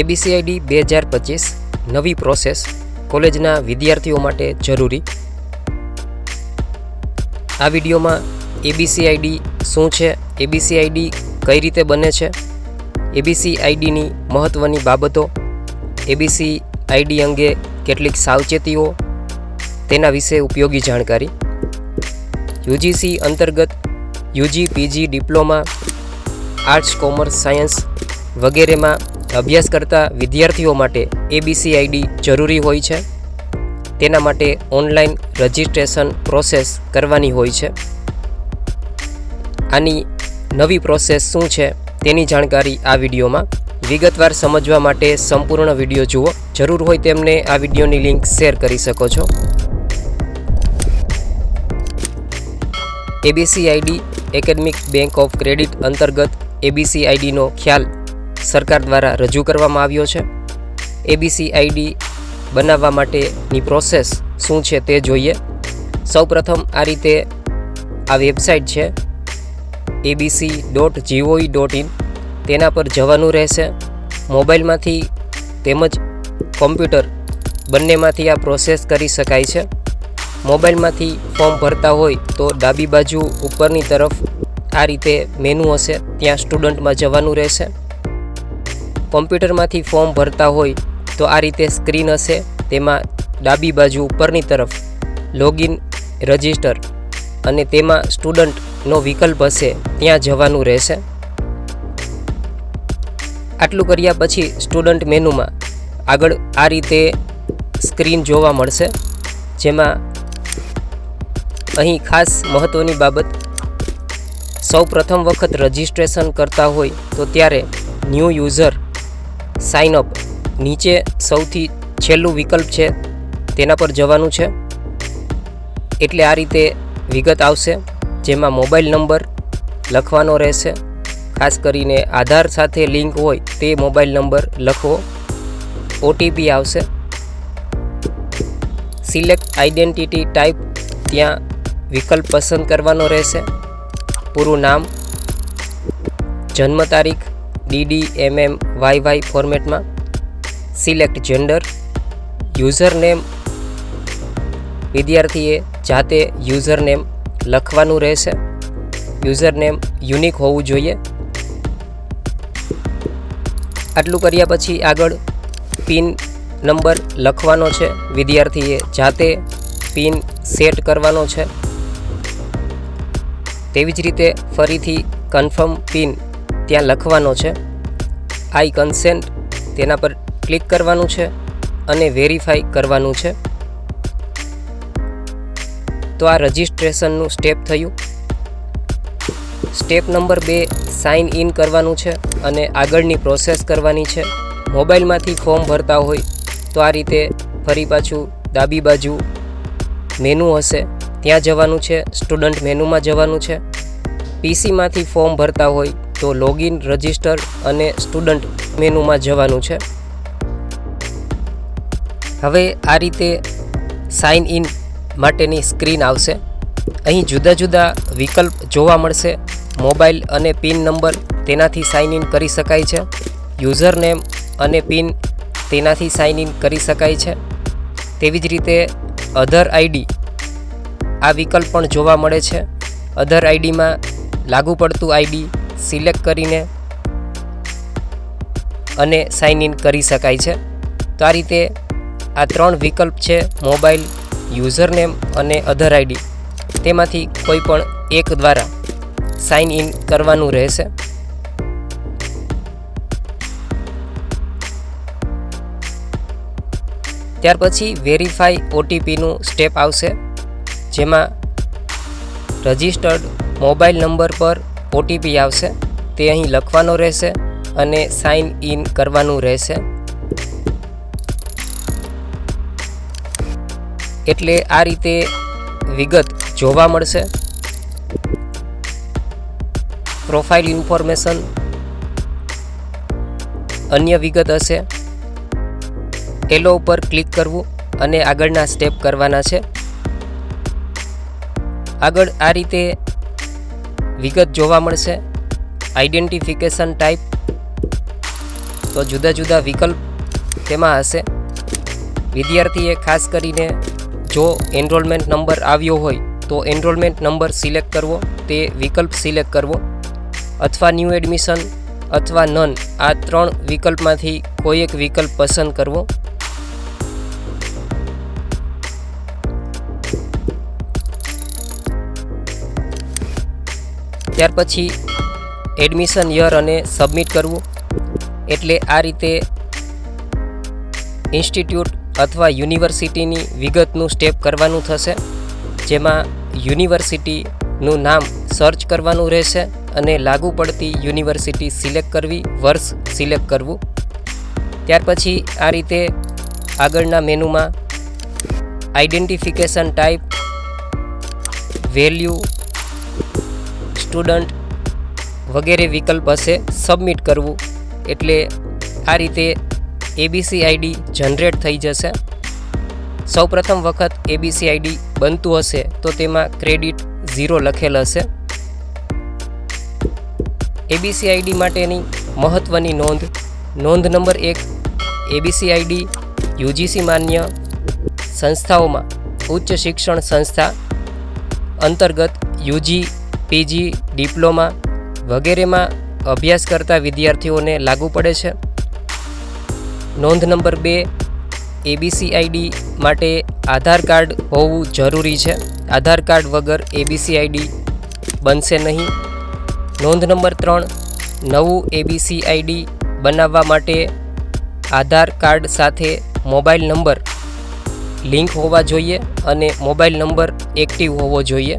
એબીસીઆઈડી બે હજાર પચીસ, નવી પ્રોસેસ, કોલેજના વિદ્યાર્થીઓ માટે જરૂરી. આ વિડીયોમાં એબીસીઆઈડી શું છે એબીસીઆઈડી કઈ રીતે બને છે, એબીસી આઈડીની મહત્ત્વની બાબતો, એબીસી આઈડી અંગે કેટલીક સાવચેતીઓ, તેના વિશે ઉપયોગી જાણકારી. યુજીસી અંતર્ગત UG PG diploma, arts, commerce, science વગેરેમાં અભ્યાસ કરતા વિદ્યાર્થીઓ માટે એબીસી આઈડી જરૂરી હોય છે. તેના માટે ઓનલાઈન રજિસ્ટ્રેશન પ્રોસેસ કરવાની હોય છે. આની નવી પ્રોસેસ શું છે તેની જાણકારી આ વિડીયોમાં. વિગતવાર સમજવા માટે સંપૂર્ણ વીડિયો જુઓ. જરૂર હોય તેમને આ વિડીયોની લિંક શેર કરી શકો છો. ABC ID academic bank of credit અંતર્ગત એબીસી આઈડીનો ખ્યાલ સરકાર દ્વારા રજૂ કરવામાં આવ્યો છે. એબીસી આઈડી બનાવવા માટેની પ્રોસેસ શું છે તે જોઈએ. સૌપ્રથમ આ રીતે આ વેબસાઇટ છે. ABC dot GOI dot in તેના પર જવાનું રહેશે. મોબાઈલમાંથી તેમજ કોમ્પ્યુટર બંનેમાંથી આ પ્રોસેસ કરી શકાય છે. મોબાઈલમાંથી ફોર્મ ભરતા હોય તો ડાબી બાજુ ઉપરની તરફ આ રીતે મેનુ હશે. ત્યાં સ્ટુડન્ટમાં જવાનું રહેશે. કોમ્પ્યુટરમાંથી ફોર્મ ભરતા હોય તો આ રીતે સ્ક્રીન હશે, તેમાં ડાબી બાજુ ઉપરની તરફ લોગિન રજિસ્ટર અને તેમાં સ્ટુડન્ટનો વિકલ્પ હશે, ત્યાં જવાનું રહેશે. આટલું કર્યા પછી સ્ટુડન્ટ મેનુમાં આગળ આ રીતે સ્ક્રીન જોવા મળશે, જેમાં અહીં ખાસ મહત્ત્વની બાબત સૌ પ્રથમ વખત રજિસ્ટ્રેશન કરતા હોય તો ત્યારે ન્યૂ યુઝર સાઇન અપ નીચે સૌથી છેલ્લું વિકલ્પ છે, તેના પર જવાનું છે. એટલે આ રીતે વિગત આવશે, જેમાં મોબાઈલ નંબર લખવાનો રહેશે. ખાસ કરીને આધાર સાથે લિંક હોય તે મોબાઈલ નંબર લખવો ઓટીપી આવશે. સિલેક્ટ આઈડેન્ટિટી ટાઈપ, ત્યાં વિકલ્પ પસંદ કરવાનો રહેશે. પૂરું નામ, જન્મ તારીખ ડીડી એમએમ વાય વાય ફોર્મેટમાં સિલેક્ટ જેન્ડર યુઝર નેમ વિદ્યાર્થીએ જાતે યુઝર નેમ લખવાનું રહેશે. યુઝર નેમ યુનિક હોવું જોઈએ. આટલું કર્યા પછી આગળ પિન નંબર લખવાનો છે. વિદ્યાર્થીએ જાતે પિન સેટ કરવાનો છે. તેવી જ રીતે ફરીથી કન્ફર્મ પિન ત્યાં લખવાનો છે. આઈ કન્સેન્ટ તેના પર ક્લિક કરવાનું છે અને વેરીફાઈ કરવાનું છે. તો આ રજિસ્ટ્રેશનનું સ્ટેપ થયું. સ્ટેપ નંબર બે સાઇન ઇન કરવાનું છે અને આગળની પ્રોસેસ કરવાની છે. મોબાઈલમાંથી ફોર્મ ભરતા હોય તો આ રીતે ફરી પાછું ડાબી બાજુ મેનુ હશે. ત્યાં જવાનું છે સ્ટુડન્ટ મેનુમાં જવાનું છે. પીસીમાંથી ફોર્મ ભરતા હોય તો લોગિન રજિસ્ટર અને સ્ટુડન્ટ મેનુમાં જવાનું છે. હવે આ રીતે સાઇન ઇન માટેની સ્ક્રીન આવશે. અહીં જુદા જુદા વિકલ્પ જોવા મળશે. મોબાઈલ અને પિન નંબર તેનાથી સાઇન ઇન કરી શકાય છે. યુઝર નેમ અને પિન તેનાથી સાઇન ઇન કરી શકાય છે. તેવી જ રીતે અધર આઈડી આ વિકલ્પ પણ જોવા મળે છે. અધર આઈડીમાં લાગુ પડતું આઈડી સિલેક્ટ કરીને અને સાઇન ઇન કરી શકાય છે. તો આ રીતે આ ત્રણ વિકલ્પ છે, મોબાઈલ યુઝર નેમ અને અધર આઈડી તેમાંથી કોઈ પણ એક દ્વારા સાઇન ઇન કરવાનું રહેશે. ત્યાર પછી વેરીફાઈ ઓટીપીનું સ્ટેપ આવશે, જેમાં રજિસ્ટર્ડ મોબાઈલ નંબર પર ઓટીપી આવશે, તે અહીં લખવાનો રહેશે અને સાઇન ઇન કરવાનું રહેશે. એટલે આ રીતે વિગત જોવા મળશે. Profile information. અન્ય વિગત હશે. એલો ઉપર ક્લિક કરવું અને આગળના સ્ટેપ કરવાના છે. આગળ આ રીતે વિગત જોવા મળશે. આઈડેન્ટિફિકેશન ટાઈપ તો જુદા જુદા વિકલ્પ તેમાં હશે. વિદ્યાર્થીએ ખાસ કરીને જો એનરોલમેન્ટ નંબર આવ્યો હોય તો એનરોલમેન્ટ નંબર સિલેક્ટ કરવો, તે વિકલ્પ સિલેક્ટ કરવો. અથવા ન્યૂ એડમિશન અથવા નન આ ત્રણ વિકલ્પમાંથી કોઈ એક વિકલ્પ પસંદ કરવો. ત્યાર પછી એડમિશન યર અને સબમિટ કરવું. એટલે આ રીતે ઇન્સ્ટિટ્યૂટ અથવા યુનિવર્સિટીની વિગતનું સ્ટેપ કરવાનું થશે, જેમાં યુનિવર્સિટીનું નામ સર્ચ કરવાનું રહેશે અને લાગુ પડતી યુનિવર્સિટી સિલેક્ટ કરવી, વર્ષ સિલેક્ટ કરવું. ત્યાર પછી આ રીતે આગળના મેનુમાં આઈડેન્ટિફિકેશન ટાઈપ વેલ્યુ સ્ટુડન્ટ વગેરે વિકલ્પ હશે સબમિટ કરવું. એટલે આ રીતે એબીસી આઈડી જનરેટ થઈ જશે. સૌપ્રથમ વખત એબીસી આઈડી બનતું હશે, તો તેમાં ક્રેડિટ ઝીરો લખેલ હશે. એબીસી આઈડી માટેની મહત્ત્વની નોંધ. નોંધ નંબર એક એબીસી આઈડી યુજીસી માન્ય સંસ્થાઓમાં ઉચ્ચ શિક્ષણ સંસ્થા અંતર્ગત યુજી પીજી, ડિપ્લોમા વગેરેમાં અભ્યાસ કરતા વિદ્યાર્થીઓને લાગુ પડે છે. નોંધ નંબર બે એબીસીઆઈડી માટે આધાર કાર્ડ હોવું જરૂરી છે. આધાર કાર્ડ વગર એબીસીઆઈડી બનશે નહીં. નોંધ નંબર ત્રણ, નવું એબીસીઆઈડી બનાવવા માટે આધાર કાર્ડ સાથે મોબાઈલ નંબર લિંક હોવા જોઈએ અને મોબાઈલ નંબર એક્ટિવ હોવો જોઈએ.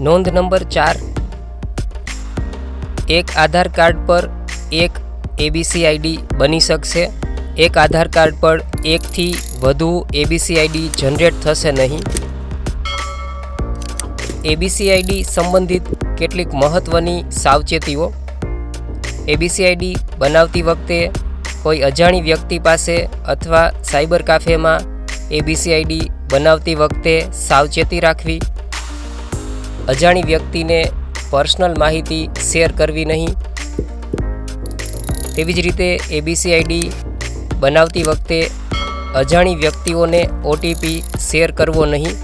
નોંધ નંબર ચાર. એક આધાર કાર્ડ પર એક એબીસી આઈડી બની શકશે. એક આધાર કાર્ડ પર એકથી વધુ એબીસી આઈડી જનરેટ થશે નહીં. એબીસી આઈડી સંબંધિત કેટલીક મહત્ત્વની સાવચેતીઓ. એબીસી આઈડી બનાવતી વખતે કોઈ અજાણી વ્યક્તિ પાસે અથવા સાયબર કાફેમાં એબીસી આઈડી બનાવતી વખતે સાવચેતી રાખવી. અજાણી વ્યક્તિને પર્સનલ માહિતી શેર કરવી નહીં. તેવી જ રીતે એબીસી આઈડી બનાવતી વખતે અજાણી વ્યક્તિઓને ઓટીપી શેર કરવો નહીં.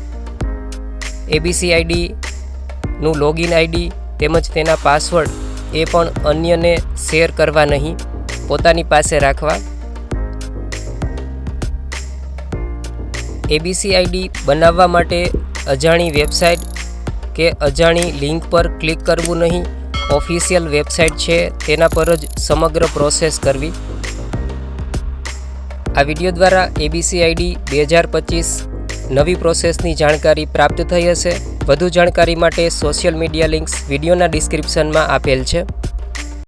એબીસી આઈડીનું લોગિન આઈડી તેમજ તેના પાસવર્ડ એ પણ અન્યને શેર કરવા નહીં, પોતાની પાસે રાખવા. એબીસી આઈડી બનાવવા માટે અજાણી વેબસાઇટ કે અજાણી લિંક પર ક્લિક કરવું નહીં. ઓફિશિયલ વેબસાઇટ છે, તેના પર જ સમગ્ર પ્રોસેસ કરવી. આ વીડિયો દ્વારા એબીસી આઈડી બે હજાર પચીસ નવી પ્રોસેસની જાણકારી પ્રાપ્ત થઈ હશે. વધુ જાણકારી માટે સોશિયલ મીડિયા લિંક્સ વિડીયોના ડિસ્ક્રિપ્શનમાં આપેલ છે.